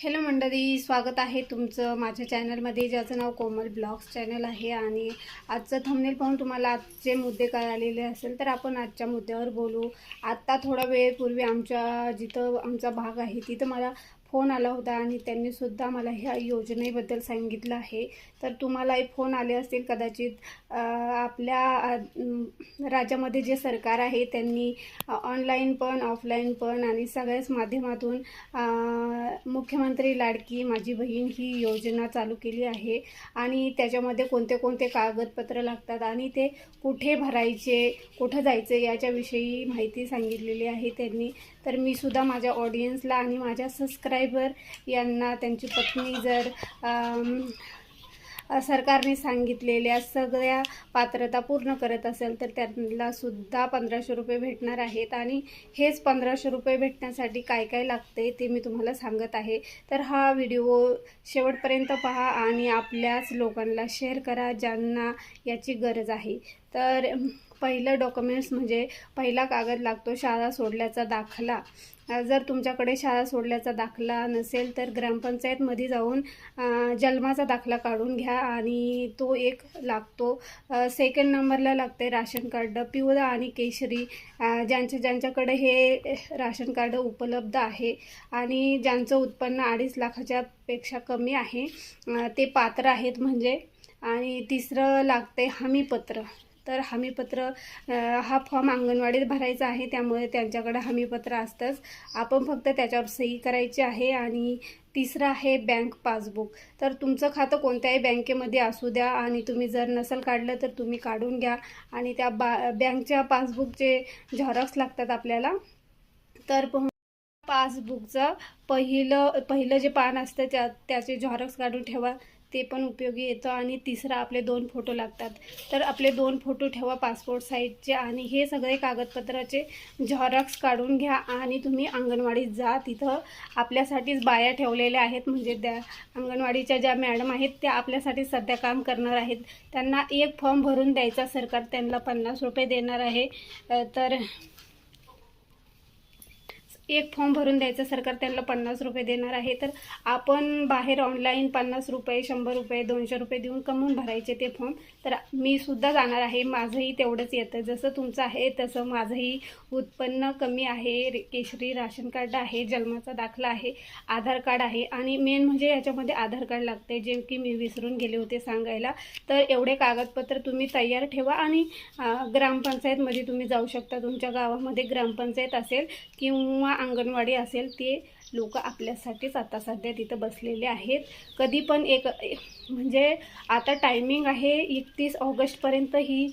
Hello मंडळी स्वागत आहे तुमचं माझ्या चॅनलमध्ये ज्याचं नाव कोमल ब्लॉग्स चॅनल आहे. आणि आजचं थंबनेल पाहून तुम्हाला आजचे मुद्दे कळालेले असेल तर आपण आजच्या मुद्द्यावर बोलू. आत्ता थोडा वेळपूर्वी आमच्या जिथं आमचा भाग आहे तिथं मला फोन आला होता आणि त्यांनी सुद्धा मला ह्या योजनेबद्दल सांगितलं आहे. तर तुम्हालाही फोन आले असतील कदाचित आपल्या राज्यामध्ये जे सरकार आहे त्यांनी ऑनलाईन पण ऑफलाईन पण आणि सगळ्याच माध्यमातून मुख्यमंत्री लाडकी माझी बहीण ही योजना चालू केली आहे. आणि त्याच्यामध्ये कोणते कोणते कागदपत्र लागतात आणि ते कुठे भरायचे कुठं जायचे याच्याविषयी माहिती सांगितलेली आहे त्यांनी. तर मी सुद्धा माझ्या ऑडियन्सला आणि माझ्या सबस्क्रायबर यांना त्यांची पत्नी जर सरकारने सांगितलेल्या सगळ्या पात्रता पूर्ण करत असेल तर त्यांना सुद्धा पंधराशे रुपये भेटणार आहेत. आणि हेच पंधराशे रुपये भेटण्यासाठी काय काय लागते ते मी तुम्हाला सांगत आहे. तर हा व्हिडिओ शेवटपर्यंत पहा आणि आपल्याच लोकांना शेअर करा ज्यांना याची गरज आहे. तर पहिलं डॉक्युमेंट्स म्हणजे पहिला कागद लागतो शाळा सोडल्याचा दाखला. जर तुमच्याकडे शाळा सोडल्याचा दाखला नसेल तर ग्रामपंचायतमध्ये जाऊन जन्माचा दाखला काढून घ्या आणि तो एक लागतो. सेकंड नंबरला लागते राशन कार्ड पिवळा आणि केशरी. ज्यांच्या ज्यांच्याकडे हे राशन कार्ड उपलब्ध आहे आणि ज्यांचं उत्पन्न अडीच लाखाच्या पेक्षा कमी आहे ते पात्र आहेत. म्हणजे आणि तिसरं लागते हमीपत्र. तर हमीपत्र हा फॉर्म अंगणवाडीत भरायचा आहे. त्यामुळे त्यांच्याकडे हमीपत्र असतंच. आपण फक्त त्याच्यावर सही करायची आहे आणि तिसरं आहे बँक पासबुक. तर तुमचं खातं कोणत्याही बँकेमध्ये असू द्या आणि तुम्ही जर नसल काढलं तर तुम्ही काढून घ्या. आणि त्या बा बँकच्या पासबुकचे झॉरॉक्स लागतात आपल्याला. तर पासबुकचं पहिलं पहिलं जे पान असतं त्या त्याचे झॉरॉक्स काढून ठेवा. ते पण उपयोगी येतं आणि तिसरा आपले दोन फोटो लागतात. तर आपले दोन फोटो ठेवा पासपोर्ट साईजचे आणि हे सगळे कागदपत्राचे झॉरॉक्स काढून घ्या आणि तुम्ही अंगणवाडीत जा. तिथं आपल्यासाठीच बाया ठेवलेल्या आहेत. म्हणजे त्या अंगणवाडीच्या ज्या मॅडम आहेत त्या आपल्यासाठी सध्या काम करणार आहेत. त्यांना एक फॉर्म भरून द्यायचा सरकार त्यांना पन्नास रुपये देणार आहे. तर एक फॉर्म भरून द्यायचं सरकार त्यांना पन्नास रुपये देणार आहे. तर आपण बाहेर ऑनलाईन पन्नास रुपये शंभर रुपये दोनशे रुपये देऊन कमवून भरायचे ते फॉर्म. तर मी सुद्धा जाणार आहे माझंही तेवढंच येतं. जसं तुमचं आहे तसं माझंही उत्पन्न कमी आहे. केशरी राशन कार्ड आहे जन्माचा दाखला आहे आधार कार्ड आहे. आणि मेन म्हणजे याच्यामध्ये आधार कार्ड लागते जे की मी विसरून गेले होते सांगायला. तर एवढे कागदपत्र तुम्ही तयार ठेवा आणि ग्रामपंचायतमध्ये तुम्ही जाऊ शकता. तुमच्या गावामध्ये ग्रामपंचायत असेल किंवा अंगणवाडी असेल ते लोक आपल्यासाठीच आता सध्या तिथं बसलेले आहेत. कधी पण एक म्हणजे आता टायमिंग आहे एकतीस ऑगस्टपर्यंत ही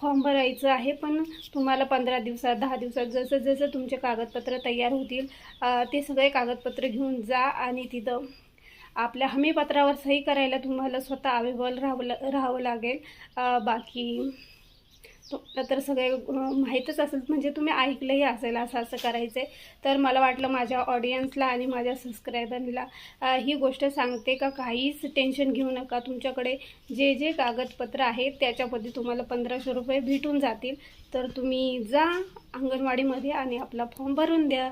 फॉर्म भरायचं आहे पण तुम्हाला पंधरा दिवसात दहा दिवसात जसं जसं तुमचे कागदपत्र तयार होतील ते सगळे कागदपत्र घेऊन जा आणि तिथं आपल्या हमीपत्रावर सही करायला तुम्हाला स्वतः अवेलेबल राहावं राहावं लागेल. बाकी तुम्हाला तर सगळे माहीतच असेल. म्हणजे तुम्ही ऐकलंही असेल असं असं करायचं आहे तर मला वाटलं माझ्या ऑडियन्सला आणि माझ्या सबस्क्रायबरला ही गोष्ट सांगते का काहीच टेन्शन घेऊ नका. तुमच्याकडे जे जे कागदपत्र आहेत त्याच्यामध्ये तुम्हाला पंधराशे रुपये भेटून जातील. तर तुम्ही जा अंगणवाडीमध्ये आणि आपला फॉर्म भरून द्या.